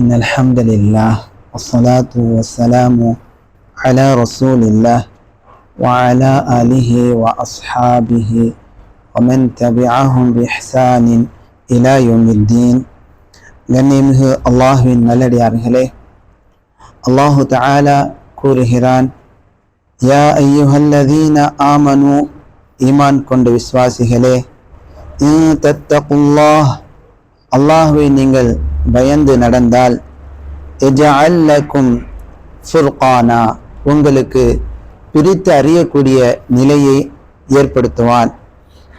إن الحمد لله والصلاة والسلام على رسول الله وعلى آله وأصحابه ومن تبعهم بإحسان إلى يوم الدين. ഗണ്യമിഹ് അള്ളാഹുവിൻ നല്ലടിയാർഹലെ അള്ളാഹു താല കൂറുഹിറാൻ യാ അയ്യുഹല്ലദീന ആമനു ഈമാൻ إن تتقوا الله الله നിങ്ങൾ பயந்து நடந்தால் எஜஅல்லக்கும் ஃபுர்கானா உங்களுக்கு பிரித்து அறியக்கூடிய நிலையை ஏற்படுத்துவான்.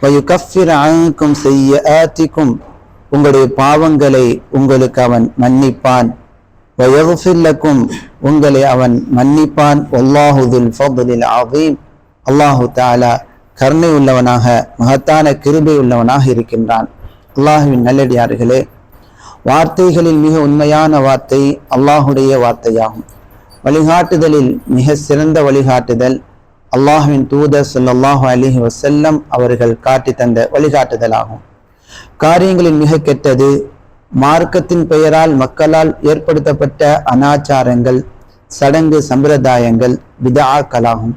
வயுகஃபிர் செய்ய ஆத்திக்கும் உங்களுடைய பாவங்களை உங்களுக்கு அவன் மன்னிப்பான். வயகுஃபில்லக்கும் உங்களை அவன் மன்னிப்பான். ஒல்லாஹுதுல் ஃபதுலில் ஆவீம் அல்லாஹு தாலா கருணை உள்ளவனாக மகத்தான கிருபை உள்ளவனாக இருக்கின்றான். அல்லாஹுவின் நல்லடியார்களே வார்த்தைகளில் மிக உண்மையான வார்த்தை அல்லாஹுடைய வார்த்தையாகும். வழிகாட்டுதலில் மிக சிறந்த வழிகாட்டுதல் அல்லாஹுவின் தூதர் ஸல்லல்லாஹு அலிஹி வசல்லம் அவர்கள் காட்டி தந்த வழிகாட்டுதலாகும். காரியங்களில் மிக கெட்டது மார்க்கத்தின் பெயரால் மக்களால் ஏற்படுத்தப்பட்ட அனாச்சாரங்கள் சடங்கு சம்பிரதாயங்கள் விதாக்களாகும்.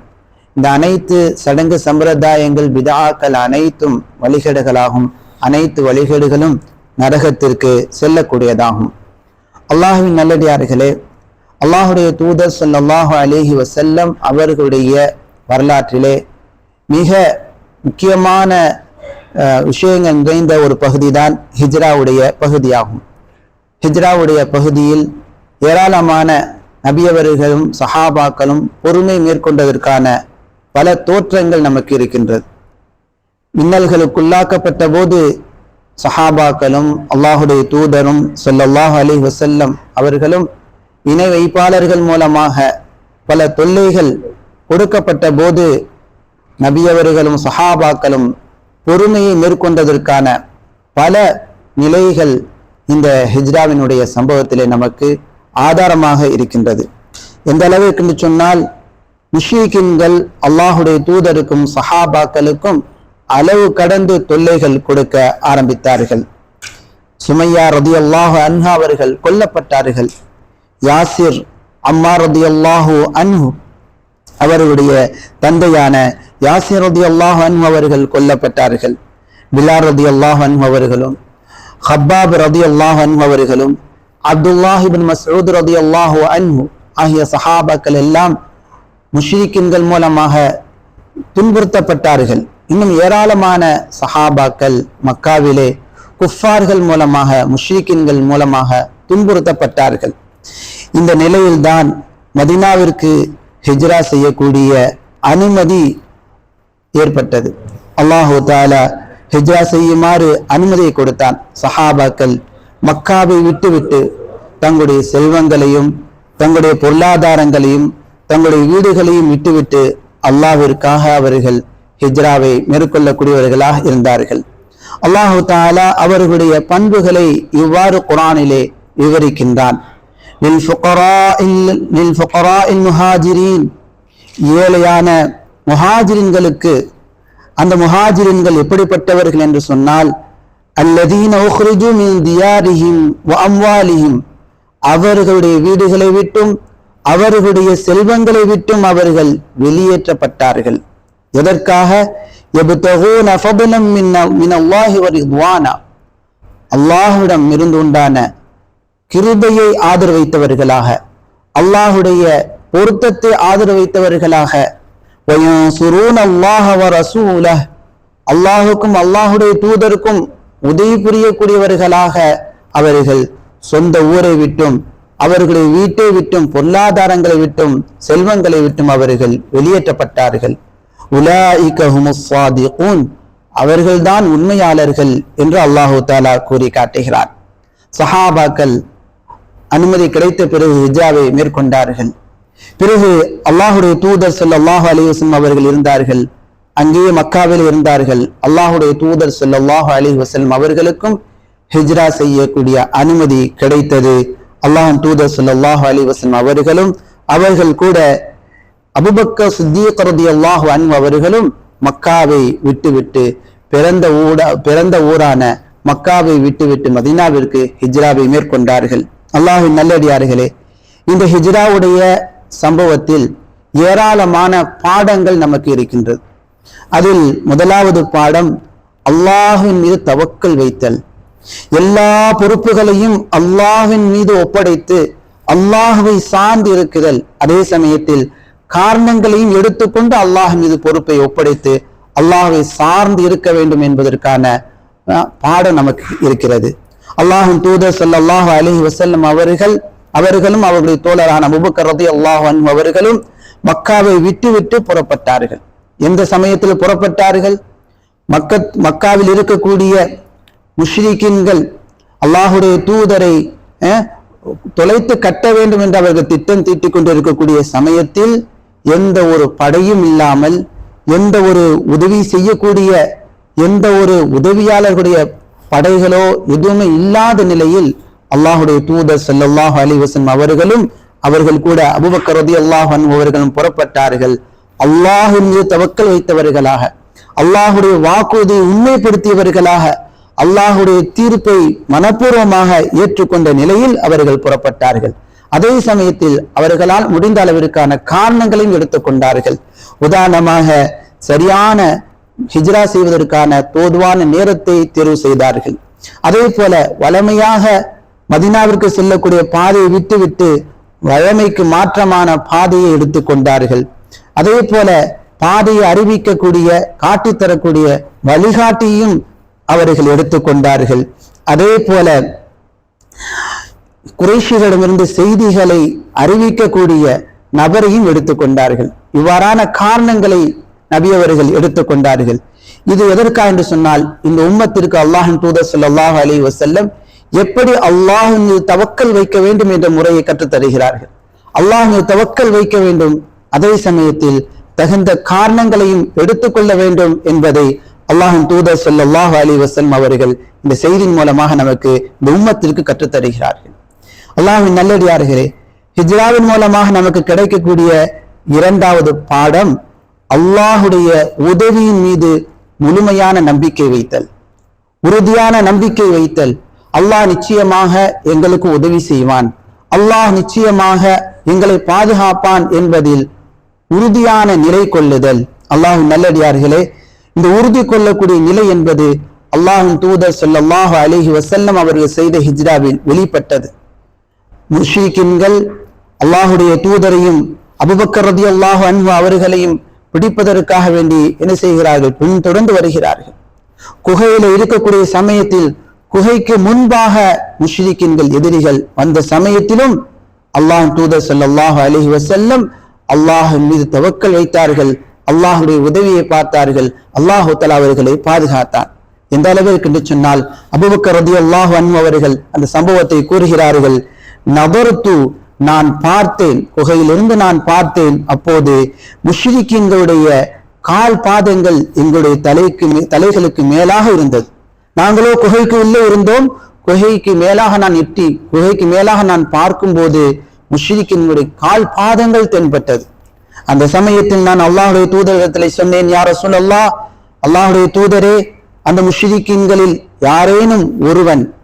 இந்த அனைத்து சடங்கு சம்பிரதாயங்கள் விதாக்கள் அனைத்தும் வழிகேடுகளாகும். அனைத்து வழிகேடுகளும் நரகத்திற்கு செல்லக்கூடியதாகும். அல்லாஹுவின் நல்லடியார்களே அல்லாஹுடைய தூதர் சொல்லாஹு அலைஹி வசல்லம் அவர்களுடைய வரலாற்றிலே மிக முக்கியமான விஷயங்கள் நிறைந்த ஒரு பகுதி தான் ஹிஜ்ராவுடைய பகுதியாகும். ஹிஜ்ராவுடைய பகுதியில் ஏராளமான நபியவர்களும் சஹாபாக்களும் பொறுமை மேற்கொண்டதற்கான பல தோற்றங்கள் நமக்கு இருக்கின்றது. மின்னல்களுக்குள்ளாக்கப்பட்ட போது சஹாபாக்களும் அல்லாஹுடைய தூதரும் ஸல்லல்லாஹு அலி வசல்லம் அவர்களும் இணை வைப்பாளர்கள் மூலமாக பல தொல்லைகள் கொடுக்கப்பட்ட போது நபியவர்களும் சஹாபாக்களும் பொறுமையை மேற்கொண்டதற்கான பல நிலைகள் இந்த ஹிஜ்ராவினுடைய சம்பவத்திலே நமக்கு ஆதாரமாக இருக்கின்றது. எந்த அளவுக்கு சொன்னால் முஷீக்கின்கள் அல்லாஹுடைய தூதருக்கும் சஹாபாக்களுக்கும் அளவு கடந்து தொல்லைகள் கொடுக்க ஆரம்பித்தார்கள். சுமையா ரதி அல்லாஹு அன்ஹா அவர்கள் கொல்லப்பட்டார்கள். யாசிர் அம்மா ரதி அல்லாஹு அன்ஹு அவருடைய தந்தையான யாசிர் ரதி அல்லாஹ் அன்ஹு அவர்கள் கொல்லப்பட்டார்கள். பிலார் ரதி அல்லாஹ் அன்ஹு அவர்களும் ஹப்பாப் ரதி அல்லாஹ் அன்ஹு அவர்களும் அப்துல்லாஹிபின் மசூத் ரதி அல்லாஹு அன்ஹு ஆகிய சஹாபாக்கள் எல்லாம் முஷ்ரிக்கின்கள் மூலமாக துன்புறுத்தப்பட்டார்கள். இன்னும் ஏராளமான சஹாபாக்கள் மக்காவிலே குஃபார்கள் மூலமாக முஷ்ரிக்கின்கள் மூலமாக துன்புறுத்தப்பட்டார்கள். இந்த நிலையில்தான் மதினாவிற்கு ஹிஜ்ரா செய்யக்கூடிய அனுமதி ஏற்பட்டது. அல்லாஹு தாலா ஹிஜ்ரா செய்யுமாறு அனுமதியை கொடுத்தான். சஹாபாக்கள் மக்காவை விட்டுவிட்டு தங்களுடைய செல்வங்களையும் தங்களுடைய பொருளாதாரங்களையும் தங்களுடைய வீடுகளையும் விட்டுவிட்டு அல்லாவிற்காக அவர்கள் ஹிஜ்ராவை மேற்கொள்ளக்கூடியவர்களாக இருந்தார்கள். அல்லாஹு தாலா அவர்களுடைய பண்புகளை இவ்வாறு குரானிலே விவரிக்கின்றான். ஏழையான முஹாஜிரின்களுக்கு அந்த முஹாஜிரின்கள் எப்படிப்பட்டவர்கள் என்று சொன்னால் அல்லதீன அம்வாலிஹிம். அவர்களுடைய வீடுகளை விட்டும் அவர்களுடைய செல்வங்களை விட்டும் அவர்கள் வெளியேற்றப்பட்டார்கள். எதற்காக? எபுத்தகூன ஃபபுனம் மினல்லாஹி ஒரு துவானா அல்லாஹுடம் இருந்து உண்டான கிருபையை ஆதரவு வைத்தவர்களாக அல்லாஹுடைய பொருத்தத்தை ஆதரவு வைத்தவர்களாக அல்லாஹுக்கும் அல்லாஹுடைய தூதருக்கும் உதவி புரியக்கூடியவர்களாக அவர்கள் சொந்த ஊரை விட்டும் அவர்களை வீட்டை விட்டும் பொருளாதாரங்களை விட்டும் செல்வங்களை விட்டும் அவர்கள் வெளியேற்றப்பட்டார்கள். உலாஇக அவர்கள்தான் உண்மையாளர்கள் என்று அல்லாஹு தாலா கூறி காட்டுகிறார் சஹாபாக்கள் அனுமதி கிடைத்த பிறகு ஹிஜாவை மேற்கொண்டார்கள். பிறகு அல்லாஹுடைய தூதர் ஸல்லல்லாஹு அலைஹி வஸல்லம் அவர்கள் இருந்தார்கள். அங்கேயே மக்காவில் இருந்தார்கள். அல்லாஹுடைய தூதர் ஸல்லல்லாஹு அலி வசல்லம் அவர்களுக்கும் ஹிஜ்ரா செய்யக்கூடிய அனுமதி கிடைத்தது. அல்லாஹ்வின் தூதர் ஸல்லல்லாஹு அலி வசல்லம் அவர்களும் அவர்கள் கூட அபுபக்க சித்திக் அல்லாஹ் அன் அவர்களும் மக்காவை விட்டுவிட்டு பிறந்த ஊடா பிறந்த ஊரான மக்காவை விட்டுவிட்டு மதீனாவிற்கு ஹிஜ்ராவை மேற்கொண்டார்கள். அல்லாஹின் நல்லடியார்களே இந்த ஹிஜ்ராவுடைய சம்பவத்தில் ஏராளமான பாடங்கள் நமக்கு இருக்கின்றது. அதில் முதலாவது பாடம் அல்லாஹின் மீது தவக்கல் வைத்தல். எல்லா பொறுப்புகளையும் அல்லாஹின் மீது ஒப்படைத்து அல்லாஹுவை சார்ந்து இருக்குதல். அதே சமயத்தில் காரணங்களையும் எடுத்துக்கொண்டு அல்லாஹ் மீது பொறுப்பை ஒப்படைத்து அல்லாஹை சார்ந்து இருக்க வேண்டும் என்பதற்கான பாடம் நமக்கு இருக்கிறது. அல்லாஹும் தூதர் ஸல்லல்லாஹு அலைஹி வசல்லம் அவர்கள் அவர்களும் அவர்களுடைய தோழரான அபூபக்கர் அல்லாஹன் அவர்களும் மக்காவை விட்டு விட்டு புறப்பட்டார்கள். எந்த சமயத்தில் புறப்பட்டார்கள்? மக்க மக்காவில் இருக்கக்கூடிய முஷ்ரிக்கின்கள் அல்லாஹுடைய தூதரை தொலைத்து கட்ட வேண்டும் என்று அவர்கள் திட்டம் தீட்டிக் கொண்டிருக்கக்கூடிய சமயத்தில் எந்த ஒரு படையும் இல்லாமல் எந்த ஒரு உதவி செய்யக்கூடிய எந்த ஒரு உதவியாளர்களுடைய படைகளோ எதுவுமே இல்லாத நிலையில் அல்லாஹுடைய தூதர் செல்லல்லாஹு அலைஹி வஸல்லம் அவர்களும் அவர்கள் கூட அபுபக்கரதி அல்லாஹன் அவர்களும் புறப்பட்டார்கள். அல்லாஹின் மீது தவக்கல் வைத்தவர்களாக அல்லாஹுடைய வாக்குறுதியை உண்மைப்படுத்தியவர்களாக அல்லாஹுடைய தீர்ப்பை மனப்பூர்வமாக ஏற்றுக்கொண்ட நிலையில் அவர்கள் புறப்பட்டார்கள். அதே சமயத்தில் அவர்களால் முடிந்த அளவிற்கான காரணங்களையும் எடுத்துக்கொண்டார்கள் உதாரணமாக சரியான ஹிஜ்ரா செய்வதற்கான தோதுவான நேரத்தை தேர்வு செய்தார்கள். அதே போல வளமையாக மதினாவிற்கு செல்லக்கூடிய பாதையை விட்டுவிட்டு வழமைக்கு மாற்றமான பாதையை எடுத்துக்கொண்டார்கள் அதே போல பாதையை அறிவிக்கக்கூடிய காட்டித் தரக்கூடிய வழிகாட்டியும் அவர்கள் எடுத்துக்கொண்டார்கள் அதே போல குறைஷிகளிடமிருந்து செய்திகளை அறிவிக்கக்கூடிய நபரையும் எடுத்துக்கொண்டார்கள். இவ்வாறான காரணங்களை நபி அவர்கள் எடுத்துக்கொண்டார்கள். இது எதற்காக என்று சொன்னால் இந்த உம்மத்திற்கு அல்லாஹின் தூதர் ஸல்லல்லாஹு அலி வசல்லம் எப்படி அல்லாஹின் மீது தவக்கல் வைக்க வேண்டும் என்ற முறையை கற்றுத்தருகிறார்கள். அல்லாஹ் மீது தவக்கல் வைக்க வேண்டும். அதே சமயத்தில் தகுந்த காரணங்களையும் எடுத்துக்கொள்ள வேண்டும் என்பதை அல்லாஹின் தூதர் ஸல்லல்லாஹு அலி வசல்லம் அவர்கள் இந்த செய்தியின் மூலமாக நமக்கு இந்த உம்மத்திற்கு கற்றுத் அல்லாஹின் நல்லடியார்களே ஹிஜ்ராவின் மூலமாக நமக்கு கிடைக்கக்கூடிய இரண்டாவது பாடம் அல்லாஹுடைய உதவியின் மீது முழுமையான நம்பிக்கை வைத்தல். உறுதியான நம்பிக்கை வைத்தல். அல்லாஹ் நிச்சயமாக எங்களுக்கு உதவி செய்வான். அல்லாஹ் நிச்சயமாக எங்களை பாதுகாப்பான் என்பதில் உறுதியான நிலை கொள்ளுதல். அல்லாஹ் நல்லடியார்களே இந்த உறுதி கொள்ளக்கூடிய நிலை என்பது அல்லாஹின் தூதர் ஸல்லல்லாஹு அலிஹி வசல்லம் அவர்கள் செய்த ஹிஜ்ராவில் வெளிப்பட்டது. முஷ்ரிக்கின்கள் அல்லாஹுடைய தூதரையும் அபுபக்கரதி அல்லாஹு அன்பு அவர்களையும் பிடிப்பதற்காக வேண்டி என்ன செய்கிறார்கள்? பின்தொடர்ந்து வருகிறார்கள். குகையில இருக்கக்கூடிய சமயத்தில் குகைக்கு முன்பாக முஷ்ரிக்கின்கள் எதிரிகள் வந்த சமயத்திலும் அல்லாஹ் தூதர் ஸல்லல்லாஹு அலைஹி வசல்லம் அல்லாஹ் மீது தவக்கல் வைத்தார்கள். அல்லாஹுடைய உதவியை பார்த்தார்கள். அல்லாஹு தலா அவர்களை பாதுகாத்தார் எந்த அளவிற்கு என்று சொன்னால் அபூபக்கர் அல்லாஹ் அன்பு அவர்கள் அந்த சம்பவத்தை கூறுகிறார்கள். நபர்த்து நான் பார்த்தேன் குகையிலிருந்து நான் பார்த்தேன். அப்போது முஷ்ரிக்கின்களுடைய கால் பாதங்கள் எங்களுடைய தலைக்கு மே- தலைகளுக்கு மேலாக இருந்தது. நாங்களோ குகைக்கு உள்ளே இருந்தோம். குகைக்கு மேலாக நான் எட்டி குகைக்கு மேலாக நான் பார்க்கும்போது முஷ்ரிக்கின்களுடைய கால் பாதங்கள் தென்பட்டது. அந்த சமயத்தில் நான் அல்லாஹுடைய தூதரிடத்தில் சொன்னேன் யார சொல்லல்லா அல்லாஹுடைய தூதரே அந்த முஷ்ரிக்கின்களில் யாரேனும் ஒருவன்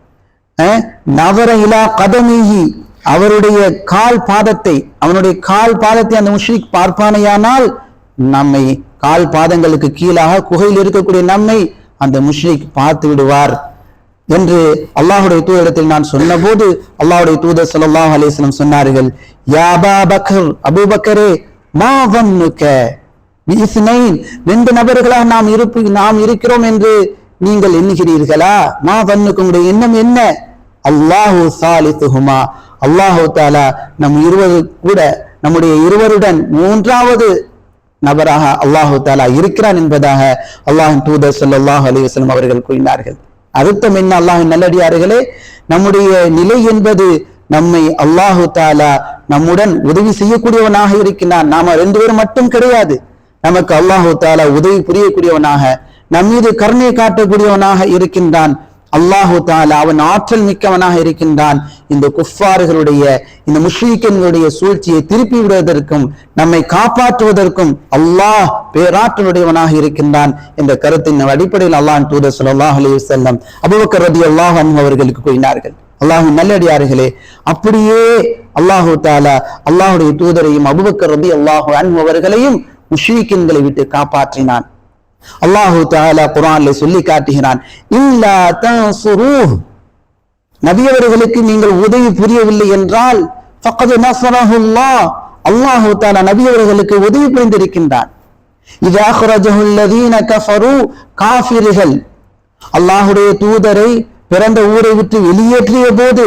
நவர இலா கதமீகி அவருடைய கால் பாதத்தை அவனுடைய கால் பாதத்தை அந்த முஷ்ரிக் பார்ப்பானையானால் நம்மை கால் பாதங்களுக்கு கீழாக குகையில் இருக்கக்கூடிய நம்மை அந்த முஷ்ரிக் பார்த்து விடுவார் என்று அல்லாஹுடைய தூதரத்தில் நான் சொன்னபோது அல்லாஹுடைய தூதர் சல்லாஹ் அலிஸ்லம் சொன்னார்கள் யாபா பக்கர் அபூபக்கரே மா வன்னுக ரெண்டு நபர்களாக நாம் இருப்பு நாம் இருக்கிறோம் என்று நீங்கள் எண்ணுகிறீர்களா? மா பண்ணுக்கு உங்களுடைய எண்ணம் என்ன? அல்லாஹூ சாலித்துஹுமா. அல்லாஹு தாலா நம் இருவர் கூட நம்முடைய இருவருடன் மூன்றாவது நபராக அல்லாஹு தாலா இருக்கிறான் என்பதாக அல்லாஹின் தூதர் ஸல்லல்லாஹு அலைஹி வஸல்லம் அவர்கள் கூறினார்கள். அர்த்தம் என்ன அல்லாஹின் நல்லடியார்களே? நம்முடைய நிலை என்பது நம்மை அல்லாஹு தாலா நம்முடன் உதவி செய்யக்கூடியவனாக இருக்கிறான் நாம ரெண்டு பேரும் மட்டும் கிடையாது. நமக்கு அல்லாஹு தாலா உதவி புரியக்கூடியவனாக நம் மீது கருணை காட்டக்கூடியவனாக இருக்கின்றான். அல்லாஹு தாலா அவன் ஆற்றல் மிக்கவனாக இருக்கின்றான். இந்த குஃபார்களுடைய இந்த முஷ்ரீக்கன்களுடைய சூழ்ச்சியை திருப்பி விடுவதற்கும் நம்மை காப்பாற்றுவதற்கும் அல்லாஹ் பேராற்றலுடையவனாக இருக்கின்றான் என்ற கருத்தின் அடிப்படையில் அல்லாஹ் தூதர் சொல்லாஹ் அலி வஸல்லம் அபுபக்கர் ரதி அல்லாஹ் அவர்களுக்கு கூறினார்கள். அல்லாஹ்வின் நல்லடியார்களே அப்படியே அல்லாஹு தாலா அல்லாஹுடைய தூதரையும் அபூபக்கர் ரலியல்லாஹு அன்ஹு அவர்களையும் முஷ்ரீக்கின்களை விட்டு காப்பாற்றினான். அல்லாஹு தாலா குரான்ல சொல்லி காட்டுகிறான் இல்லா தன்சுரூஹ் நபியவர்களுக்கு நீங்கள் உதவி புரியவில்லை என்றால் ஃபக்கது நஸ்ரஹுல்லாஹ் அல்லாஹு தாலா நபியவர்களுக்கு உதவி புரிந்திருக்கின்றான். இது அஹ்ரஜஹுல்லதீன கஃபரு. காஃபிர்கள் அல்லாஹுடைய தூதரை பிறந்த ஊரை விட்டு வெளியேற்றிய போது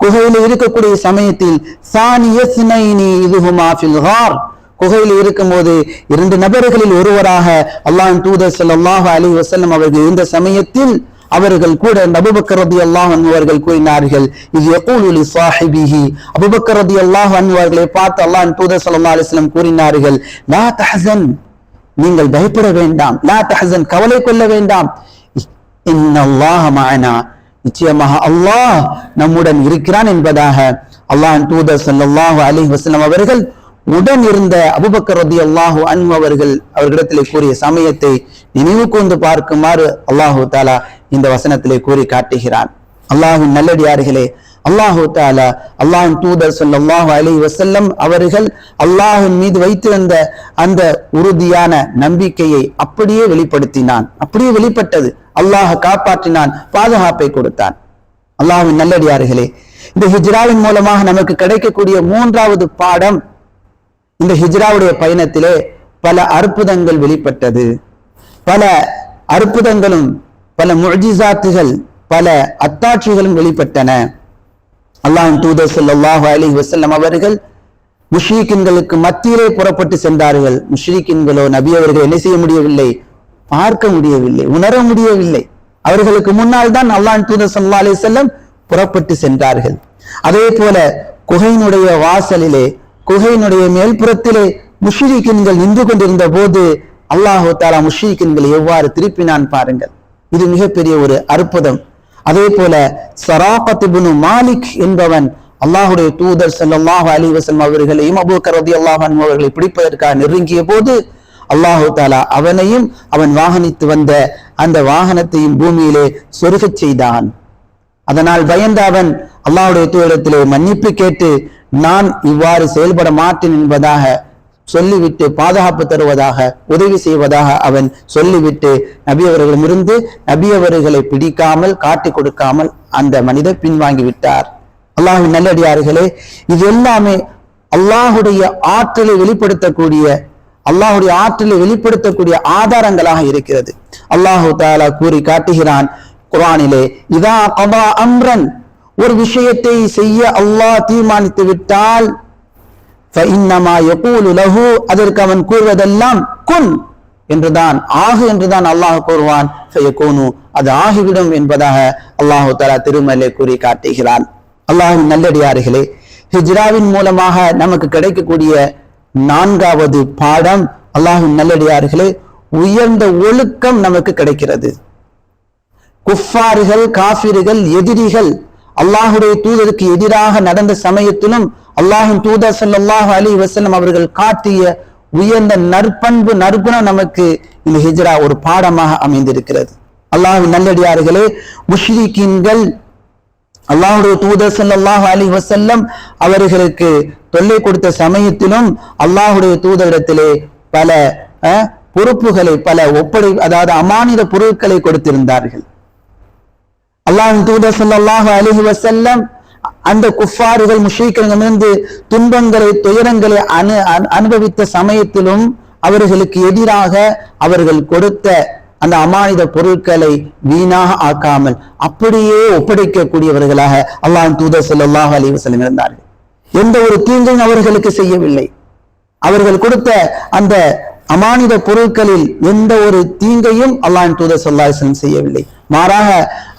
குகையில் இருக்கக்கூடிய சமயத்தில் சானியஸ்னைனி இதுஹுமா ஃபில் ஹார். குகையில் இருக்கும்போது இரண்டு நபர்களில் ஒருவராக அல்லாஹ் தூதர் ஸல்லல்லாஹு அலி வசல்லம் அவர்கள் இருந்த சமயத்தில் அவர்கள் கூட அபூபக்கர் ரலியல்லாஹு அல்லாஹ் அவர்கள் கூறினார்கள் இது யகூலு சாஹிபிஹி? அபுபக்கரதி அல்லாஹ் ரலியல்லாஹு அவர்களை பார்த்து அல்லாஹ் தூதர் சல்லா அலிஸ்லம் கூறினார்கள் லா தஹசன் நீங்கள் பயப்பட வேண்டாம் லா தஹசன் கவலை கொள்ள வேண்டாம். இன்னல்லாஹ மானா நிச்சயமாக அல்லாஹ் நம்முடன் இருக்கிறான் என்பதாக அல்லாஹ் தூதர் சல்லாஹ் அலி வசலம் அவர்கள் உடன் இருந்த அபுபக்கர் ரலியல்லாஹு அன்பு அவர்கள் அவர்களிடத்திலே கூறிய சமயத்தை நினைவு கூர்ந்து பார்க்குமாறு அல்லாஹு தாலா இந்த வசனத்திலே கூறி காட்டுகிறான். அல்லாஹின் நல்லடியார்களே அல்லாஹு தாலா அல்லாஹின் தூதர் ஸல்லல்லாஹு அலி வசல்லம் அவர்கள் அல்லாஹின் மீது வைத்திருந்த அந்த உறுதியான நம்பிக்கையை அப்படியே வெளிப்படுத்தினான். அப்படியே வெளிப்பட்டது. அல்லாஹ் காப்பாற்றினான் பாதுகாப்பை கொடுத்தான். அல்லாஹின் நல்லடியார்களே இந்த ஹிஜ்ராவின் மூலமாக நமக்கு கிடைக்கக்கூடிய மூன்றாவது பாடம் இந்த ஹிஜ்ராவுடைய பயணத்திலே பல அற்புதங்கள் வெளிப்பட்டது. பல அற்புதங்களும் பல முஜிசாத்துகள் பல அத்தாட்சிகளும் வெளிப்பட்டன. அல்லாஹ் தூதர் சொல்லாஹு அலி வசல்லம் அவர்கள் முஷ்ரீக்கின்களுக்கு மத்தியிலே புறப்பட்டு சென்றார்கள். முஷ்ரீக்கின்களோ நபி அவர்கள் என்ன செய்ய முடியவில்லை? பார்க்க முடியவில்லை உணர முடியவில்லை. அவர்களுக்கு முன்னால் தான் அல்லாஹ் தூதர் சொல்லா அலி செல்லம் புறப்பட்டு சென்றார்கள். அதே போல குகையினுடைய வாசலிலே குகையினுடைய மேல்புறத்திலே முஷ்ரீக்கின்கள் நின்று கொண்டிருந்த போது அல்லாஹு தாலா முஷ்ரிக்கின்களை எவ்வாறு திருப்பினான் பாருங்கள். இது மிகப்பெரிய ஒரு அற்புதம். அதே போல சராபத்துபுனு மாலிக் என்பவன் அல்லாஹுடைய தூதர் ஸல்லல்லாஹு அலி வஸல்லம் அவர்களையும் அபு கரதி அல்லாஹன் அவர்களை பிடிப்பதற்காக நெருங்கிய போது அல்லாஹு தாலா அவனையும் அவன் வாகனித்து வந்த அந்த வாகனத்தையும் பூமியிலே சொருகச் செய்தான். அதனால் பயந்த அவன் அல்லாஹுடைய தூதரத்திலே மன்னிப்பு கேட்டு நான் இவ்வாறு செயல்பட மாட்டேன் என்பதாக சொல்லிவிட்டு பாதுகாப்பு தருவதாக உதவி செய்வதாக அவன் சொல்லிவிட்டு நபி அவர்களிடமிருந்து நபி அவர்களை பிடிக்காமல் காட்டி கொடுக்காமல் அந்த மனிதர் பின்வாங்கி விட்டார். அல்லாஹின் நல்லடியார்களே இது எல்லாமே அல்லாஹுடைய ஆற்றலை வெளிப்படுத்தக்கூடிய அல்லாஹுடைய ஆற்றலை வெளிப்படுத்தக்கூடிய ஆதாரங்களாக இருக்கிறது. அல்லாஹு தாலா கூறி காட்டுகிறான் குரானிலே இதா அம்ரன் ஒரு விஷயத்தை செய்ய அல்லாஹ் தீர்மானித்து விட்டால் அதற்கு அவன் கூறுவதெல்லாம் குன் என்றுதான் ஆகு என்றுதான் அல்லாஹ் கூறுவான். அது ஆகிவிடும் என்பதாக அல்லாஹு தலா திருமலை கூறி காட்டுகிறான். அல்லாஹின் நல்லடியார்களே ஹிஜ்ராவின் மூலமாக நமக்கு கிடைக்கக்கூடிய நான்காவது பாடம் அல்லாஹின் நல்லடியார்களே உயர்ந்த ஒழுக்கம் நமக்கு கிடைக்கிறது. குஃபாறுகள் காஃபிர்கள் எதிரிகள் அல்லாஹுடைய தூதருக்கு எதிராக நடந்த சமயத்திலும் அல்லாஹின் தூதர் சல்லாஹு அலி வசலம் அவர்கள் காட்டிய உயர்ந்த நற்பண்பு நற்குணம் நமக்கு இந்த ஹிஜ்ரா ஒரு பாடமாக அமைந்திருக்கிறது. அல்லாஹின் நல்லடியார்களே முஷ்ரிக்கீன்கள் அல்லாஹுடைய தூதர் சல்லாஹு அலி வசல்லம் அவர்களுக்கு தொல்லை கொடுத்த சமயத்திலும் அல்லாஹுடைய தூதரிடத்திலே பல அஹ், பொறுப்புகளை பல ஒப்படை அதாவது அமானித பொருட்களை கொடுத்திருந்தார்கள். அல்லாஹின் தூதர் ஸல்லல்லாஹு அலிஹி வசல்லம் அந்த குஃபார்கள் முஷ்ரிக்களிடமிருந்து துன்பங்களை துயரங்களை அனு அனுபவித்த சமயத்திலும் அவர்களுக்கு எதிராக அவர்கள் கொடுத்த அந்த அமானித பொருட்களை வீணாக ஆக்காமல் அப்படியே ஒப்படைக்கக்கூடியவர்களாக அல்லாஹ் தூதர் ஸல்லல்லாஹு அலைஹி வஸல்லம் இருந்தார்கள். எந்த ஒரு தீங்கும் அவர்களுக்கு செய்யவில்லை. அவர்கள் கொடுத்த அந்த அமானித பொருட்களில் எந்த ஒரு தீங்கையும் அல்லாஹ் தூதர் சொல்லாசன் செய்யவில்லை. மாறாக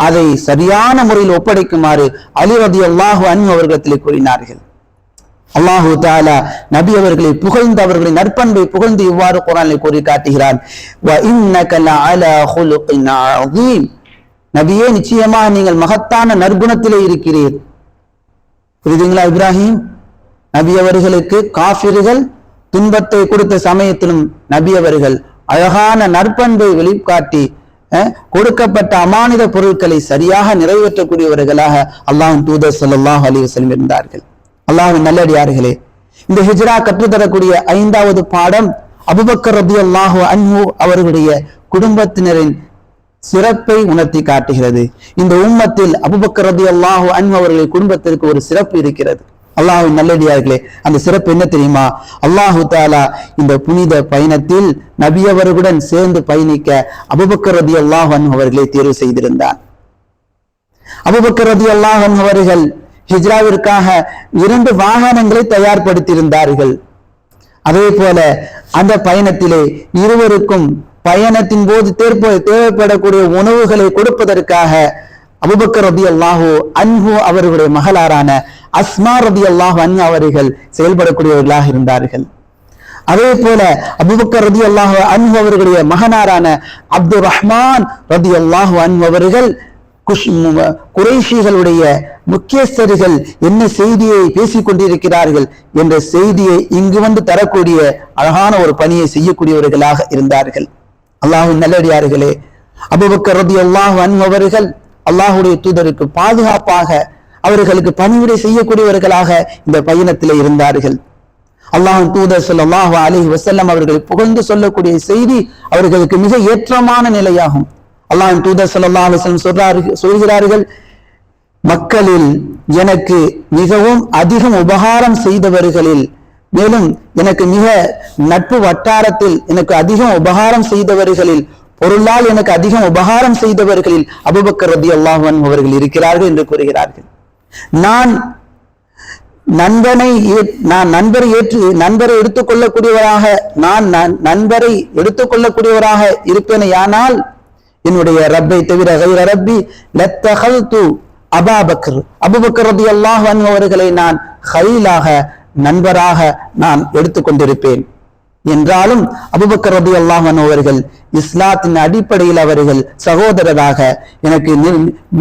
அதை சரியான முறையில் ஒப்படைக்குமாறு அலிவதி அல்லாஹு அன் அவர்களிடத்திலே கூறினார்கள். அல்லாஹு தாலா நபி அவர்களை புகழ்ந்து அவர்களின் நற்பண்பை புகழ்ந்து இவ்வாறு குரானில் கூறி காட்டுகிறான் நபியே நிச்சயமாக நீங்கள் மகத்தான நற்குணத்திலே இருக்கிறீர். புரியுதுங்களா இப்ராஹிம்? நபி அவர்களுக்கு காஃபிர்கள் துன்பத்தை கொடுத்த சமயத்திலும் நபி அவர்கள் அழகான நற்பண்பை வெளிக்காட்டி கொடுக்கப்பட்ட அமானித பொருட்களை சரியாக நிறைவேற்றக்கூடியவர்களாக அல்லாஹ்வின் தூதர் சல்லாஹ் அலி வசலம் இருந்தார்கள். அல்லாஹ்வின் நல்லடியார்களே இந்த ஹிஜ்ரா கற்றுத்தரக்கூடிய ஐந்தாவது பாடம் அபுபக்கர் ரலியல்லாஹு அன்ஹு அவர்களுடைய குடும்பத்தினரின் சிறப்பை உணர்த்தி காட்டுகிறது. இந்த உம்மத்தில் அபுபக்கர் ரலியல்லாஹு அன்ஹு அவர்களின் குடும்பத்திற்கு ஒரு சிறப்பு இருக்கிறது. அல்லாஹ்வின் நல்லடியார்களே அந்த சிறப்பு என்ன தெரியுமா? அல்லாஹு தாலா இந்த புனித பயணத்தில் நபியவர்களுடன் சேர்ந்து பயணிக்க அபுபக்கர் ரலியல்லாஹு அன்ஹு அவர்களை தேர்வு செய்திருந்தார். அபுபக்கர் ரலியல்லாஹு அவர்கள் ஹிஜ்ராவிற்காக இரண்டு வாகனங்களை தயார்படுத்தியிருந்தார்கள். அதே போல அந்த பயணத்திலே இருவருக்கும் பயணத்தின் போது தேர்ப்ப தேவைப்படக்கூடிய உணவுகளை கொடுப்பதற்காக அபுபக்கர் ரதி அல்லாஹு அன்ஹு அவர்களுடைய மகளாரான அஸ்மா ரதி அல்லாஹ் அன் அவர்கள் செயல்படக்கூடியவர்களாக இருந்தார்கள். அதே போல அபுபக்கர் ரதி அல்லாஹ் அன்பு அவர்களுடைய மகனாரான அப்துல் ரஹ்மான் ரதி அல்லாஹ் அன்பு அவர்கள் குஷ் குறைஷிகளுடைய முக்கியஸ்தர்கள் என்ன செய்தியை பேசிக் கொண்டிருக்கிறார்கள் என்ற செய்தியை இங்கு வந்து தரக்கூடிய அழகான ஒரு பணியை செய்யக்கூடியவர்களாக இருந்தார்கள். அல்லாஹின் நல்லடியார்களே அபுபக்கர் ரதி அல்லாஹ் அன்பு அவர்கள் அல்லாஹுடைய தூதருக்கு பாதுகாப்பாக அவர்களுக்கு பணிவிடை செய்யக்கூடியவர்களாக இந்த பயணத்திலே இருந்தார்கள். அல்லாஹ் தூதர் சொல்லாஹு அலைஹி வசல்லம் அவர்களை புகழ்ந்து சொல்லக்கூடிய செய்தி அவர்களுக்கு மிக ஏற்றமான நிலையாகும். அல்லாஹ் தூதர் ஸல்லல்லாஹு அலைஹி சொல்றார்கள் சொல்கிறார்கள் மக்களில் எனக்கு மிகவும் அதிகம் உபகாரம் செய்தவர்களில் மேலும் எனக்கு மிக நட்பு வட்டாரத்தில் எனக்கு அதிகம் உபகாரம் செய்தவர்களில் பொருளால் எனக்கு அதிகம் உபகாரம் செய்தவர்களில் அபுபக்கர் ரதி அல்லாஹன் அவர்கள் இருக்கிறார்கள் என்று கூறுகிறார்கள். நான் நண்பனை நான் நண்பரை ஏற்று நண்பரை எடுத்துக்கொள்ளக்கூடியவராக நான் நண்பரை எடுத்துக்கொள்ளக்கூடியவராக இருப்பேனையானால் என்னுடைய ரப்பை தவிர கைர ரப்பி லத்தகல்து அபாபக்கர். அபுபக்கர் ரதி அல்லாஹ் அவர்களை நான் ஹைலாக நண்பராக நான் எடுத்துக்கொண்டிருப்பேன். என்றாலும் அபுபக்கர் ரபி அல்லாஹ் அவர்கள் இஸ்லாத்தின் அடிப்படையில் அவர்கள் சகோதரராக எனக்கு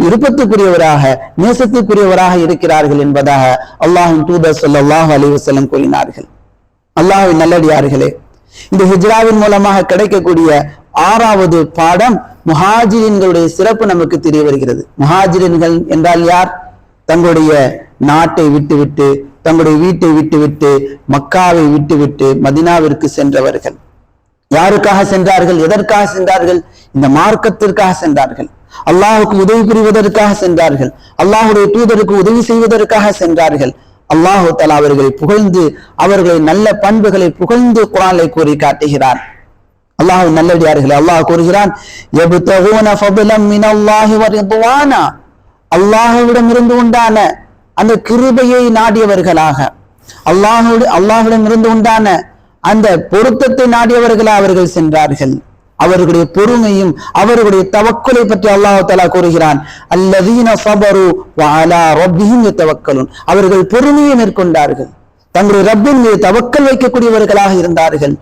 விருப்பத்துக்குரியவராக நேசத்துக்குரியவராக இருக்கிறார்கள் என்பதாக அல்லாஹின் தூதர் ஸல்லல்லாஹு அலைஹி வஸல்லம் கூறினார்கள். அல்லாஹின் நல்லடியார்களே இந்த ஹிஜ்ராவின் மூலமாக கிடைக்கக்கூடிய ஆறாவது பாடம் முஹாஜிரின்களுடைய சிறப்பு நமக்கு தெரிய வருகிறது. முஹாஜிரின்கள் என்றால் யார்? தங்களுடைய நாட்டை விட்டுவிட்டு தங்களுடைய வீட்டை விட்டுவிட்டு மக்காவை விட்டுவிட்டு மதினாவிற்கு சென்றவர்கள். யாருக்காக சென்றார்கள்? எதற்காக சென்றார்கள்? இந்த மார்க்கத்திற்காக சென்றார்கள். அல்லாஹுக்கு உதவி புரிவதற்காக சென்றார்கள். அல்லாஹுடைய தூதருக்கு உதவி செய்வதற்காக சென்றார்கள். அல்லாஹு தலா அவர்களை புகழ்ந்து அவர்களை நல்ல பண்புகளை புகழ்ந்து குரானை கூறி காட்டுகிறார் அல்லாஹ் நல்லடியார்கள் அல்லாஹ் கூறுகிறான் அல்லாஹுவிடம் இருந்து உண்டான அந்த கிருபையை நாடியவர்களாக. அல்லாஹோடு அல்லாஹ்விடம் இருந்து உண்டான அந்த பொருத்தத்தை நாடியவர்களாக அவர்கள் சென்றார்கள். அவர்களுடைய பொறுமையும் அவர்களுடைய தவக்குலை பற்றி அல்லாஹு தலா கூறுகிறான். அல்லதீன சபரு வாலா ரப்பியும் ரப்பிஹிம் அவர்கள் பொறுமையை மேற்கொண்டார்கள். தங்களுடைய ரப்பின் மீது தவக்கல் வைக்கக்கூடியவர்களாக இருந்தார்கள்.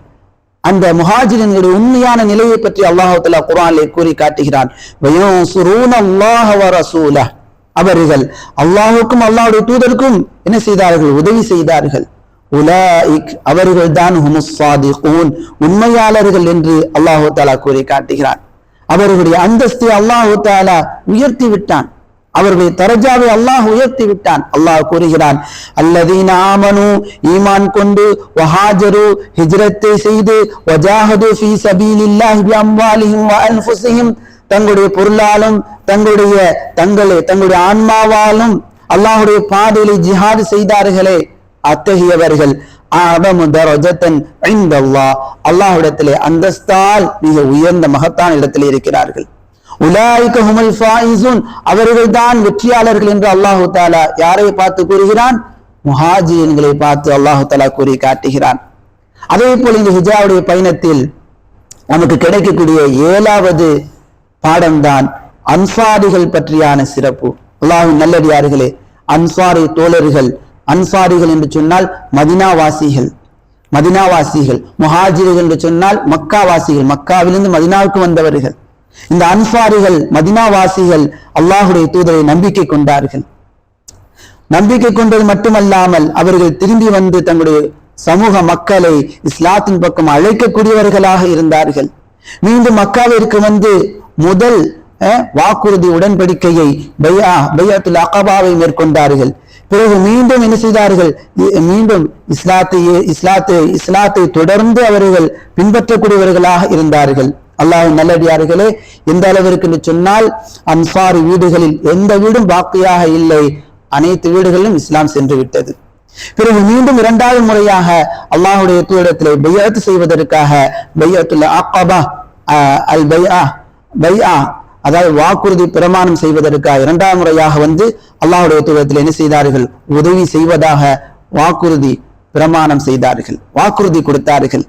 அந்த முஹாஜிரின்களுடைய உண்மையான நிலையை பற்றி அல்லாஹு தலா குரானிலே கூறி காட்டுகிறான் அவர்கள் அல்லாஹுக்கும் அல்லாவுடைய தூதருக்கும் என்ன செய்தார்கள்? உதவி செய்தார்கள். உலாயிக் அவர்கள் தான் உண்மையாளர்கள் என்று அல்லாஹு தாலா கூறி காட்டுகிறான். அவர்களுடைய அந்தஸ்தை அல்லாஹு தாலா உயர்த்தி விட்டான். அவர்களுடைய தரஜாவை அல்லாஹ் உயர்த்தி விட்டான். அல்லாஹ் கூறுகிறான் அல்லதீன் ஆமனு ஈமான் கொண்டு வஹாஜரு ஹிஜ்ரத்தை செய்து வஜாஹது ஃபீ சபீலில்லாஹி பிஅம்வாலிஹிம் வ அன்ஃபுஸிஹிம். தங்களுடைய பொருளாலும் தங்களுடைய தங்களை தங்களுடைய ஆன்மாவாலும் அல்லாஹுடைய பாதையிலே ஜிஹாது செய்தார்களே அத்தகையவர்கள் ஆதமு அந்தஸ்தால் மிக உயர்ந்த மகத்தான இடத்திலே இருக்கிறார்கள். உலாய்க அவர்கள் தான் வெற்றியாளர்கள் என்று அல்லாஹு தாலா யாரை பார்த்து கூறுகிறான்? முஹாஜியன்களை பார்த்து அல்லாஹு தாலா கூறி காட்டுகிறான். அதே போல இந்த ஹிஜாவுடைய பயணத்தில் நமக்கு கிடைக்கக்கூடிய ஏழாவது பாடம்தான் அன்சாரிகள் பற்றியான சிறப்பு. அல்லாஹின் நல்லடியார்களே அன்சாரி தோழர்கள் அன்சாரிகள் என்று சொன்னால் மதினாவாசிகள். மதினாவாசிகள் முஹாஜிர்கள் என்று சொன்னால் மக்காவாசிகள் மக்காவிலிருந்து மதினாவுக்கு வந்தவர்கள். இந்த அன்சாரிகள் மதினாவாசிகள் அல்லாஹுடைய தூதரை நம்பிக்கை கொண்டார்கள். நம்பிக்கை கொண்டது மட்டுமல்லாமல் அவர்கள் திரும்பி வந்து தங்களுடைய சமூக மக்களை இஸ்லாத்தின் பக்கம் அழைக்கக்கூடியவர்களாக இருந்தார்கள். மீண்டும் மக்காவிற்கு வந்து முதல் வாக்குறுதி உடன்படிக்கையை பையா பையாத்துல் அகபாவை மேற்கொண்டார்கள். பிறகு மீண்டும் என்ன செய்தார்கள்? மீண்டும் இஸ்லாத்தை இஸ்லாத்தை இஸ்லாத்தை தொடர்ந்து அவர்கள் பின்பற்றக்கூடியவர்களாக இருந்தார்கள். அல்லாஹ் நல்லடியார்களே எந்த அளவிற்கு என்று சொன்னால் அன்சாரி வீடுகளில் எந்த வீடும் பாக்கியாக இல்லை. அனைத்து வீடுகளிலும் இஸ்லாம் சென்று விட்டது பிறகு மீண்டும் இரண்டாவது முறையாக அல்லாஹுடைய தூரத்திலே பையத்து செய்வதற்காக பையத்துல அக்கபா அல் பையா பையா அதாவது வாக்குறுதி பிரமாணம் செய்வதற்காக இரண்டாம் முறையாக வந்து அல்லாஹுடைய தூதரத்தில் என்ன செய்தார்கள்? உதவி செய்வதாக வாக்குறுதி பிரமாணம் செய்தார்கள். வாக்குறுதி கொடுத்தார்கள்.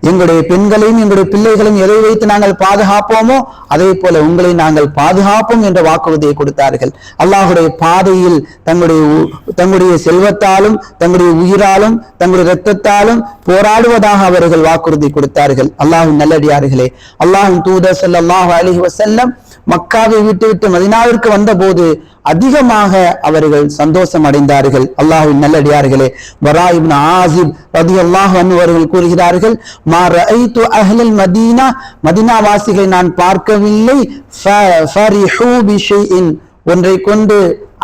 எங்களுடைய பெண்களையும் எங்களுடைய பிள்ளைகளையும் எதை வைத்து நாங்கள் பாதுகாப்போமோ அதே போல உங்களை நாங்கள் பாதுகாப்போம் என்ற வாக்குறுதியை கொடுத்தார்கள். அல்லாஹுடைய பாதையில் தங்களுடைய உ- தங்களுடைய செல்வத்தாலும் தங்களுடைய உயிராலும் தங்களுடைய இரத்தத்தாலும் போராடுவதாக அவர்கள் வாக்குறுதி கொடுத்தார்கள். அல்லாஹின் நல்லடியார்களே. அல்லாஹின் தூதர் ஸல்லல்லாஹு அலிஹி வசல்லம் மக்காவை விட்டு விட்டு மதினாவிற்கு வந்தபோது அதிகமாக அவர்கள் சந்தோஷம் அடைந்தார்கள். அல்லாஹின் நல்லடியார்களே வரா இப்னு ஆசிப் ரலியல்லாஹு அல்லாஹ் அவர்கள் கூறுகிறார்கள் மா ரஐத்து அஹ்லல் மதீனா மதீனா வாசிகளை நான் பார்க்கவில்லை. ஒன்றை கொண்டு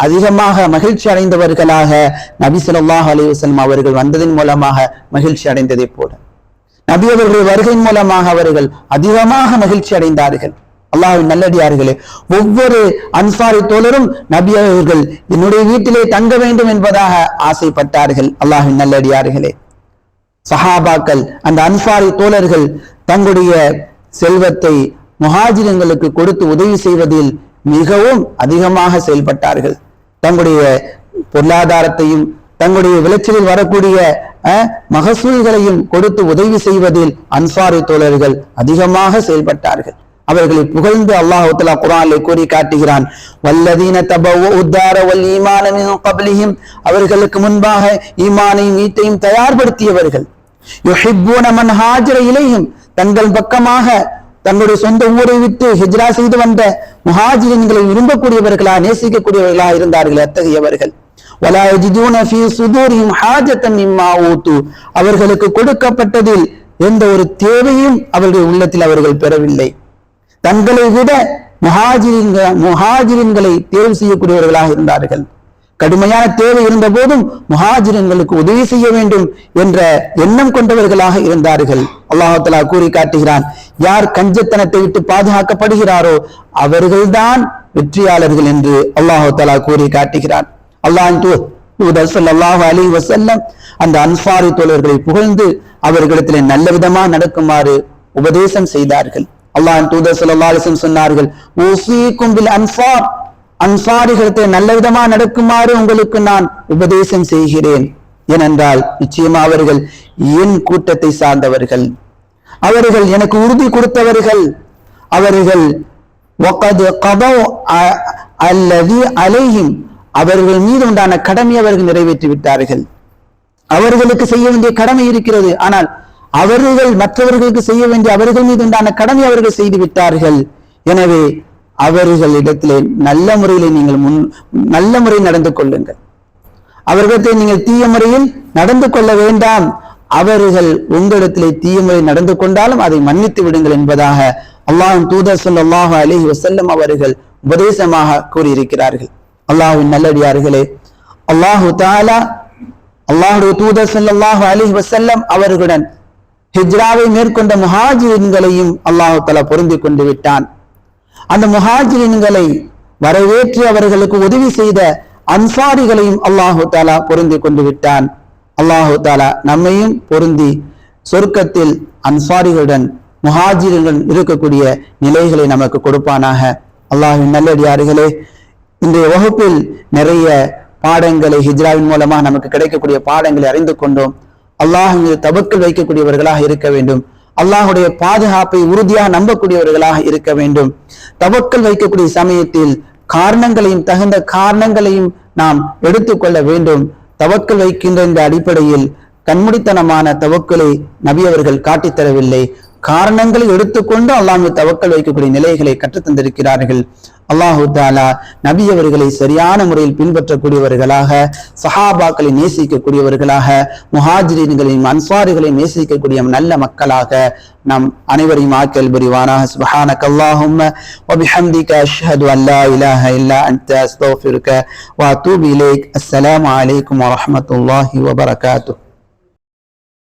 அதிகமாக மகிழ்ச்சி அடைந்தவர்களாக நபி ஸல்லல்லாஹு அலைஹி அவர்கள் வந்ததன் மூலமாக மகிழ்ச்சி அடைந்ததை போல. நபி அவர்கள் வருகையின் மூலமாக அவர்கள் அதிகமாக மகிழ்ச்சி அடைந்தார்கள். அல்லாஹின் நல்லடியார்களே ஒவ்வொரு அன்சாரி தோழரும் நபி அவர்கள் என்னுடைய வீட்டிலே தங்க வேண்டும் என்பதாக ஆசைப்பட்டார்கள். அல்லாஹின் நல்லடியார்களே சஹாபாக்கள் அந்த அன்சாரி தோழர்கள் தங்களுடைய செல்வத்தை முஹாஜிரங்களுக்கு கொடுத்து உதவி செய்வதில் மிகவும் அதிகமாக செயல்பட்டார்கள். தங்களுடைய பொருளாதாரத்தையும் தங்களுடைய விளைச்சலில் வரக்கூடிய அஹ், மகசூல்களையும் கொடுத்து உதவி செய்வதில் அன்சாரி தோழர்கள் அதிகமாக செயல்பட்டார்கள். அவர்களை புகழ்ந்து அல்லாஹுத்தலா குரானை கூறி காட்டுகிறான். வல்லதீன உத்தார வல் ஈமானமின் அவர்களுக்கு முன்பாக ஈமானையும் வீட்டையும் தயார்படுத்தியவர்கள். யுஹிப்பூனமன் இலையும் தங்கள் பக்கமாக தன்னுடைய சொந்த ஊரை விட்டு ஹிஜ்ரா செய்து வந்த முஹாஜிரின்களை விரும்பக்கூடியவர்களா நேசிக்கக்கூடியவர்களா இருந்தார்கள் அத்தகையவர்கள். அவர்களுக்கு கொடுக்கப்பட்டதில் எந்த ஒரு தேவையும் அவர்களுடைய உள்ளத்தில் அவர்கள் பெறவில்லை. தங்களை விட முஹாஜிரின்க முஹாஜிரின்களை தேர்வு செய்யக்கூடியவர்களாக இருந்தார்கள். கடுமையான தேவை இருந்த போதும் முஹாஜிரன்களுக்கு உதவி செய்ய வேண்டும் என்ற எண்ணம் கொண்டவர்களாக இருந்தார்கள். அல்லாஹ் கூறி காட்டுகிறான் யார் கஞ்சத்தனத்தை விட்டு பாதுகாக்கப்படுகிறாரோ அவர்கள்தான் வெற்றியாளர்கள் என்று அல்லாஹ் கூறி காட்டுகிறான் அல்லாஹ் அல்லாஹ் அலி வசல்லம் அந்த அன்சாரி தோழர்களை புகழ்ந்து அவர்களிடத்திலே நல்ல விதமா நடக்குமாறு உபதேசம் செய்தார்கள். அல்லாஹ் தூதர் சல்லாஹிசம் சொன்னார்கள் ஊசிக்கும் பில் அன்சார். அன்சாரிகளத்தை நல்ல விதமா நடக்குமாறு உங்களுக்கு நான் உபதேசம் செய்கிறேன். ஏனென்றால் நிச்சயமா அவர்கள் என் கூட்டத்தை சார்ந்தவர்கள். அவர்கள் எனக்கு உறுதி கொடுத்தவர்கள். அவர்கள் அல்லது அலையும் அவர்கள் மீது உண்டான கடமை அவர்கள் நிறைவேற்றி விட்டார்கள் அவர்களுக்கு செய்ய வேண்டிய கடமை இருக்கிறது. ஆனால் அவர்கள் மற்றவர்களுக்கு செய்ய வேண்டிய அவர்கள் மீது உண்டான கடமை அவர்கள் செய்து விட்டார்கள் எனவே அவர்களிடத்திலே நல்ல முறையிலே நீங்கள் முன் நல்ல முறையில் நடந்து கொள்ளுங்கள். அவர்களிடத்தில் நீங்கள் தீய முறையில் நடந்து கொள்ள வேண்டாம். அவர்கள் உங்களிடத்திலே தீய முறையில் நடந்து கொண்டாலும் அதை மன்னித்து விடுங்கள் என்பதாக அல்லாஹும் தூதர் ஸல்லல்லாஹு அலைஹி வசல்லம் அவர்கள் உபதேசமாக கூறியிருக்கிறார்கள். அல்லாஹ்வின் நல்லடியார்களே அல்லாஹு தாலா அல்லாஹுடைய தூதர் ஸல்லல்லாஹு அலி வசல்லம் அவர்களுடன் ஹிஜ்ராவை மேற்கொண்ட முஹாஜிரின்களையும் அல்லாஹு தலா பொருந்தி கொண்டு விட்டான். அந்த முஹாஜிரின்களை வரவேற்று அவர்களுக்கு உதவி செய்த அன்சாரிகளையும் அல்லாஹு தாலா பொருந்தி கொண்டு விட்டான். அல்லாஹு தாலா நம்மையும் பொருந்தி சொர்க்கத்தில் அன்சாரிகளுடன் முஹாஜிர்களுடன் இருக்கக்கூடிய நிலைகளை நமக்கு கொடுப்பானாக. அல்லாஹின் நல்லடியார்களே இன்றைய வகுப்பில் நிறைய பாடங்களை ஹிஜ்ராவின் மூலமாக நமக்கு கிடைக்கக்கூடிய பாடங்களை அறிந்து கொண்டோம். அல்லாஹ் மீது தபக்கல் வைக்கக்கூடியவர்களாக இருக்க வேண்டும். அல்லாஹுடைய பாதுகாப்பை உறுதியாக நம்பக்கூடியவர்களாக இருக்க வேண்டும். தவக்கல் வைக்கக்கூடிய சமயத்தில் காரணங்களையும் தகுந்த காரணங்களையும் நாம் எடுத்துக்கொள்ள வேண்டும். தவக்கல் வைக்கின்ற இந்த அடிப்படையில் கண்முடித்தனமான தவக்கலை நபி அவர்கள் காட்டித் தரவில்லை காரணங்களை எடுத்துக்கொண்டு அல்லாஹ் தவக்கல் வைக்கக்கூடிய நிலைகளை கற்றுத் தந்திருக்கிறார்கள் அல்லாஹு தாலா நபி அவர்களை சரியான முறையில் பின்பற்றக்கூடியவர்களாக சஹாபாக்களை நேசிக்கக்கூடியவர்களாக முஹாஜிரின்களையும் அன்சாரிகளை நேசிக்கக்கூடிய நல்ல மக்களாக நாம் அனைவரையும் ஆக்கல் புரிவானாக சுபஹானக அல்லாஹும்ம وبحمدك أشهد أن لا إله إلا أنت أستغفرك وأتوب إليك السلام عليكم ورحمة الله وبركاته